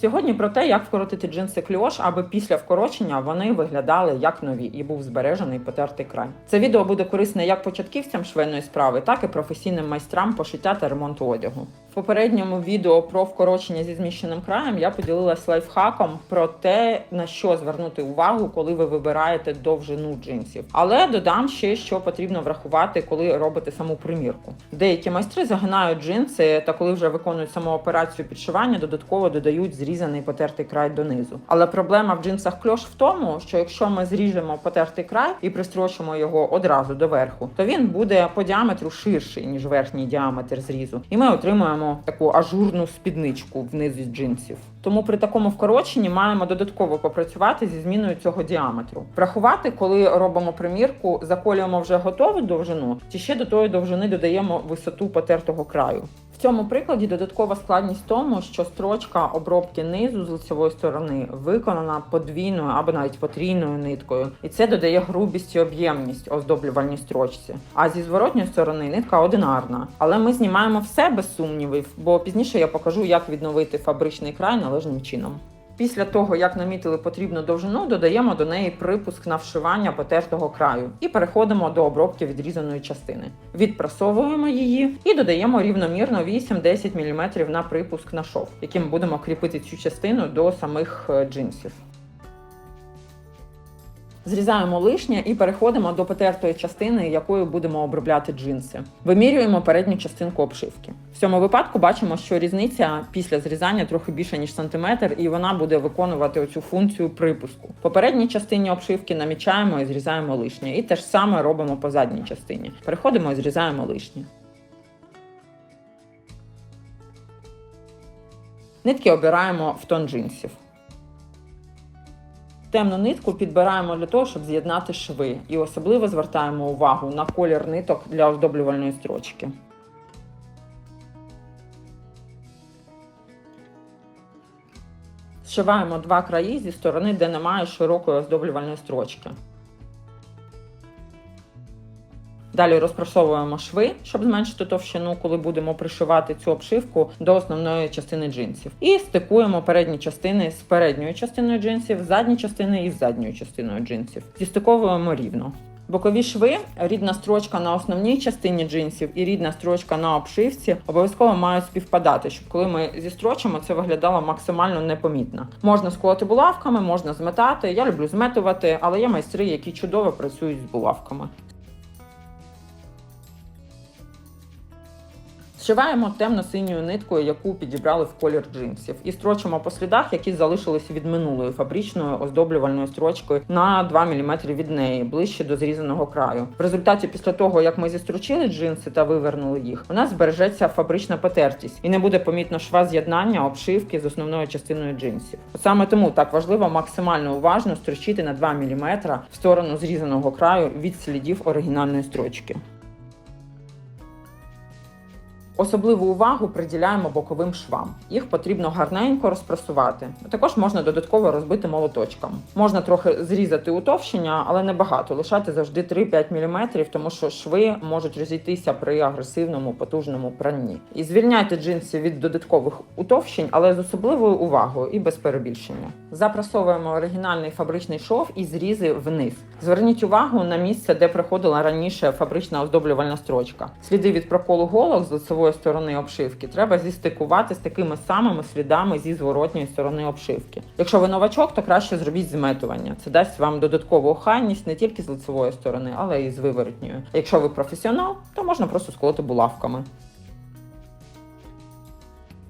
Сьогодні про те, як вкоротити джинси кльош, аби після вкорочення вони виглядали як нові і був збережений потертий край. Це відео буде корисне як початківцям швейної справи, так і професійним майстрам пошиття та ремонту одягу. Попередньому відео про вкорочення зі зміщеним краєм я поділилась лайфхаком про те, на що звернути увагу, коли ви вибираєте довжину джинсів. Але додам ще, що потрібно врахувати, коли робите саму примірку. Деякі майстри загинають джинси, та коли вже виконують саму операцію підшивання, додатково додають зрізаний потертий край донизу. Але проблема в джинсах кльош в тому, що якщо ми зріжемо потертий край і пристрочимо його одразу до верху, то він буде по діаметру ширший ніж верхній діаметр зрізу, і ми отримуємо таку ажурну спідничку внизу джинсів. Тому при такому вкороченні маємо додатково попрацювати зі зміною цього діаметру. Врахувати, коли робимо примірку, заколюємо вже готову довжину, чи ще до тої довжини додаємо висоту потертого краю. В цьому прикладі додаткова складність в тому, що строчка обробки низу з лицевої сторони виконана подвійною або навіть потрійною ниткою, і це додає грубість і об'ємність оздоблювальній строчці. А зі зворотньої сторони нитка одинарна. Але ми знімаємо все без сумнівів, бо пізніше я покажу, як відновити фабричний край належним чином. Після того, як намітили потрібну довжину, додаємо до неї припуск на вшивання потертого краю і переходимо до обробки відрізаної частини. Відпрасовуємо її і додаємо рівномірно 8-10 мм на припуск на шов, яким будемо кріпити цю частину до самих е, джинсів. Зрізаємо лишнє і переходимо до потертої частини, якою будемо обробляти джинси. Вимірюємо передню частинку обшивки. В цьому випадку бачимо, що різниця після зрізання трохи більше ніж сантиметр, і вона буде виконувати оцю функцію припуску. По передній частині обшивки намічаємо і зрізаємо лишнє. І те ж саме робимо по задній частині. Переходимо і зрізаємо лишнє. Нитки обираємо в тон джинсів. Темну нитку підбираємо для того, щоб з'єднати шви, і особливо звертаємо увагу на колір ниток для оздоблювальної строчки. Зшиваємо два краї зі сторони, де немає широкої оздоблювальної строчки. Далі розпрасовуємо шви, щоб зменшити товщину, коли будемо пришивати цю обшивку до основної частини джинсів. І стикуємо передні частини з передньою частиною джинсів, задні частини із задньою частиною джинсів. Зістиковуємо рівно. Бокові шви, рідна строчка на основній частині джинсів і рідна строчка на обшивці обов'язково мають співпадати, щоб коли ми зістрочимо, це виглядало максимально непомітно. Можна сколоти булавками, можна зметати. Я люблю зметувати, але є майстри, які чудово працюють з булавками. Зшиваємо темно-синьою ниткою, яку підібрали в колір джинсів, і строчимо по слідах, які залишилися від минулої фабричної оздоблювальної строчки на 2 мм від неї, ближче до зрізаного краю. В результаті, після того як ми зістрочили джинси та вивернули їх, у нас збережеться фабрична потертість і не буде помітно шва з'єднання обшивки з основною частиною джинсів. Саме тому так важливо максимально уважно строчити на 2 мм в сторону зрізаного краю від слідів оригінальної строчки. Особливу увагу приділяємо боковим швам. Їх потрібно гарненько розпрасувати. Також можна додатково розбити молоточком. Можна трохи зрізати утовщення, але не багато. Лишати завжди 3-5 мм, тому що шви можуть розійтися при агресивному потужному пранні. І звільняйте джинси від додаткових утовщень, але з особливою увагою і без перебільшення. Запрасовуємо оригінальний фабричний шов і зрізи вниз. Зверніть увагу на місце, де проходила раніше фабрична оздоблювальна строчка. Сліди від проколу голок з лицевої сторони обшивки треба зістикувати з такими самими слідами зі зворотньої сторони обшивки. Якщо ви новачок, то краще зробіть зметування. Це дасть вам додаткову охайність не тільки з лицевої сторони, але й з виворотньої. Якщо ви професіонал, то можна просто сколоти булавками.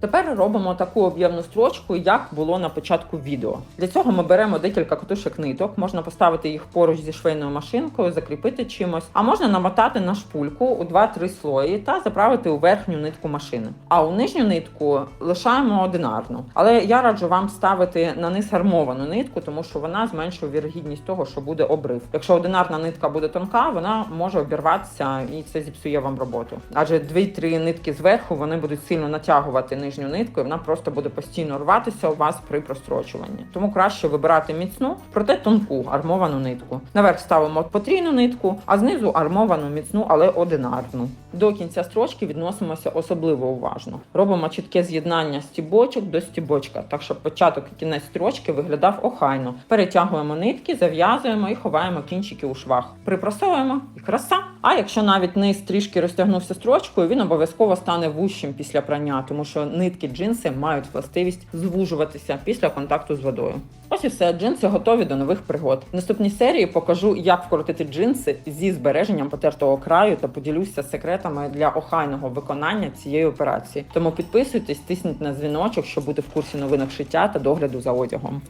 Тепер робимо таку об'ємну строчку, як було на початку відео. Для цього ми беремо декілька катушок ниток, можна поставити їх поруч зі швейною машинкою, закріпити чимось, а можна намотати на шпульку у 2-3 слої та заправити у верхню нитку машини. А у нижню нитку лишаємо одинарну. Але я раджу вам ставити на низ армовану нитку, тому що вона зменшує вірогідність того, що буде обрив. Якщо одинарна нитка буде тонка, вона може обірватися і це зіпсує вам роботу. Адже 2-3 нитки зверху вони будуть сильно натягувати нижню нижню нитку, і вона просто буде постійно рватися у вас при прострочуванні. Тому краще вибирати міцну, проте тонку армовану нитку. Наверх ставимо потрійну нитку, а знизу армовану міцну, але одинарну. До кінця строчки відносимося особливо уважно. Робимо чітке з'єднання стібочок до стібочка, так щоб початок і кінець строчки виглядав охайно. Перетягуємо нитки, зав'язуємо і ховаємо кінчики у швах. Припросовуємо і краса. А якщо навіть низ трішки розтягнувся строчкою, він обов'язково стане вущим після прання, тому що нитки джинси мають властивість звужуватися після контакту з водою. Ось і все, джинси готові до нових пригод. В наступній серії покажу, як вкоротити джинси зі збереженням потертого краю та поділюся секретами для охайного виконання цієї операції. Тому підписуйтесь, тисніть на дзвіночок, щоб бути в курсі новинок шиття та догляду за одягом.